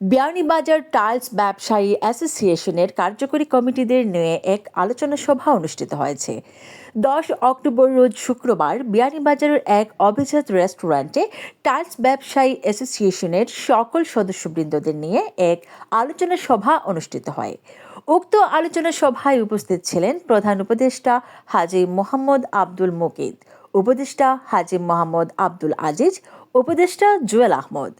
Beanibazar tiles ব্যবসায়ী অ্যাসোসিয়েশনের কার্যকরী কমিটিদের নিয়ে এক আলোচনা সভা অনুষ্ঠিত হয়েছে। দশ অক্টোবর রোজ শুক্রবার বিয়ানীবাজারের এক অভিজাত রেস্টুরেন্টে টাইলস ব্যবসায়ী অ্যাসোসিয়েশনের সকল সদস্যবৃন্দদের নিয়ে এক আলোচনা সভা অনুষ্ঠিত হয়। উক্ত আলোচনা সভায় উপস্থিত ছিলেন প্রধান উপদেষ্টা হাজি মোহাম্মদ আব্দুল মুকিদ উপদেষ্টা হাজি মোহাম্মদ আব্দুল আজিজ উপদেষ্টা জুয়েল আহমদ,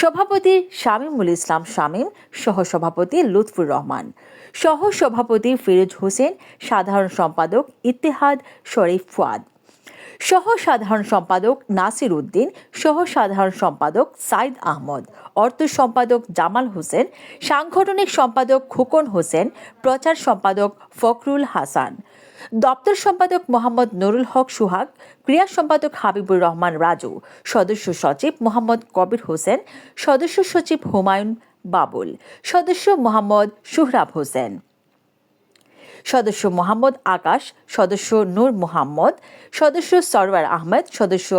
সভাপতি শামীমুল ইসলাম শামীম, সহসভাপতি লুৎফুর রহমান, সহসভাপতি ফিরোজ হোসেন, সাধারণ সম্পাদক ইতিহাদ শরীফ ফুয়াদ। সহ সাধারণ সম্পাদক নাসির উদ্দিন সহ সাধারণ সম্পাদক সাইদ আহমদ, অর্থ সম্পাদক জামাল হোসেন, সাংগঠনিক সম্পাদক খোকন হোসেন, প্রচার সম্পাদক ফখরুল হাসান। দপ্তর সম্পাদক মোহাম্মদ নুরুল হক সুহাগ, ক্রিয়া সম্পাদক হাবিবুর রহমান রাজু, সদস্য সচিব মোহাম্মদ কবির হোসেন, সদস্য সচিব হুমায়ুন বাবুল, সদস্য মোহাম্মদ সুহরাব হোসেন। সদস্য মোহাম্মদ আকাশ, সদস্য নূর মোহাম্মদ, সদস্য সরওয়ার আহমেদ, সদস্য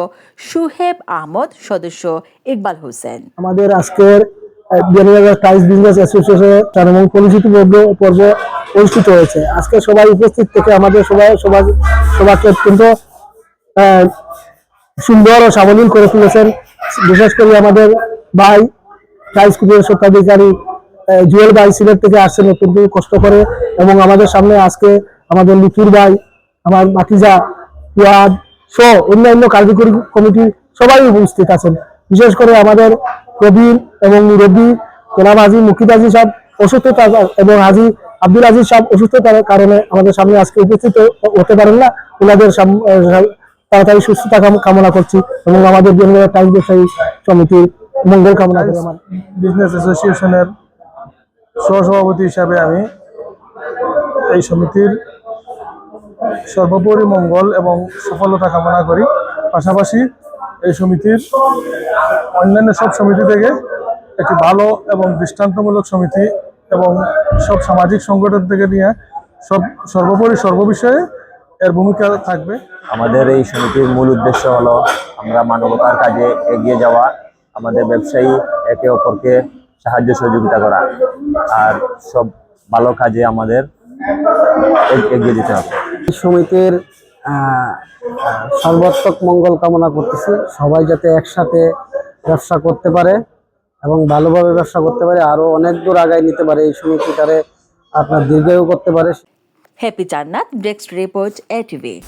সুহেব আহমদ, সদস্য ইকবাল হোসেন। আমাদের আজকের টাইলস বিজনেস পরিচিতি পর্ব অনুষ্ঠিত হয়েছে। আজকে সবাই উপস্থিত থেকে আমাদের সবাই সবাই সবাইকে অত্যন্ত সুন্দর ও সাবলীল করে তুলেছেন। বিশেষ করে আমাদের ভাই টাইলস কুটিরের স্বত্বাধিকারী জুয়েল ভাই সিলেট থেকে আসছেন অত্যন্ত কষ্ট করে। এবং আমাদের সামনে আজকে আমাদের লিপুর ভাই, আমার মাটিজা ইয়াদ সহ অন্যান্য কার্যকরী কমিটি সবাই উপস্থিত আছেন। বিশেষ করে আমাদের কবির এবং রবি গোলাম হাজি মুকিদ হাজি সব অসুস্থতা এবং হাজি আব্দুল আজিজ সব অসুস্থতার কারণে আমাদের সামনে আজকে উপস্থিত হতে পারেন না। ওনাদের তাড়াতাড়ি সুস্থতা কামনা করছি এবং আমাদের জন্য টাইম ব্যবসায়ী সমিতির মঙ্গল কামনা করি আমার। বিজনেস অ্যাসোসিয়েশনের সহসভাপতি হিসাবে আমি এই সমিতির সর্বোপরি মঙ্গল এবং সফলতা কামনা করি। পাশাপাশি এই সমিতির অন্যান্য সব সমিতি থেকে একটি ভালো এবং দৃষ্টান্তমূলক সমিতি এবং সব সামাজিক সংগঠন থেকে নিয়ে সব সর্বোপরি সর্ববিষয়ে এর ভূমিকা থাকবে। আমাদের এই সমিতির মূল উদ্দেশ্য হলো আমরা মানবতার কাজে এগিয়ে যাওয়া। আমাদের ব্যবসায়ী একে অপরকে সাহায্য সহযোগিতা করা। আর সব ভালো কাজে আমাদের এগ- এগিয়ে যেতে হবে। সমিতির সর্বাত্মক মঙ্গল কামনা করতেছি। সবাই যাতে একসাথে ব্যবসা করতে পারে এবং ভালোভাবে ব্যবসা করতে পারে আরও অনেক দূর আগায় নিতে পারে এই সমিতি সমিতিটারে আপনার দীর্ঘায়ু করতে পারে। হ্যাপি জান্নাত ডেস্ক রিপোর্ট এটিভি